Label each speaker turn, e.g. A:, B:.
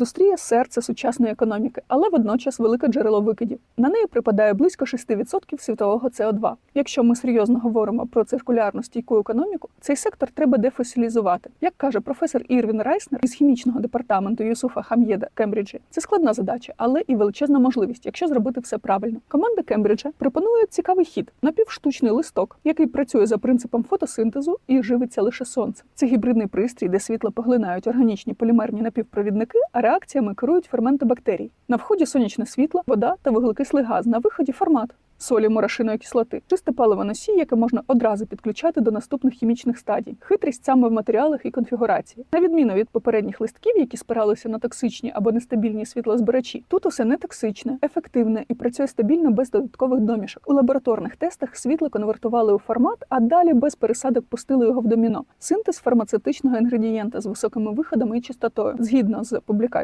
A: Індустрія серце сучасної економіки, але водночас велике джерело викидів. На неї припадає близько 6% світового СО2. Якщо ми серйозно говоримо про циркулярну стійку економіку, цей сектор треба дефосилізувати. Як каже професор Ірвін Райснер із хімічного департаменту Юсуфа Хам'єда Кембриджі, це складна задача, але і величезна можливість, якщо зробити все правильно. Команда Кембриджа пропонує цікавий хід напівштучний листок, який працює за принципом фотосинтезу і живиться лише сонцем. Це гібридний пристрій, де світло поглинають органічні полімерні напівпровідники, а реакціями керують ферменти бактерій. На вході сонячне світло, вода та вуглекислий газ. На виході формат. Солі морошиної кислоти, чисте паливо носій, яке можна одразу підключати до наступних хімічних стадій. Хитрість саме в матеріалах і конфігурації. На відміну від попередніх листків, які спиралися на токсичні або нестабільні світлозбирачі, тут усе не токсичне, ефективне і працює стабільно без додаткових домішок. У лабораторних тестах світло конвертували у формат, а далі без пересадок пустили його в доміно. Синтез фармацевтичного інгредієнта з високими виходами і чистотою, згідно з публікацією.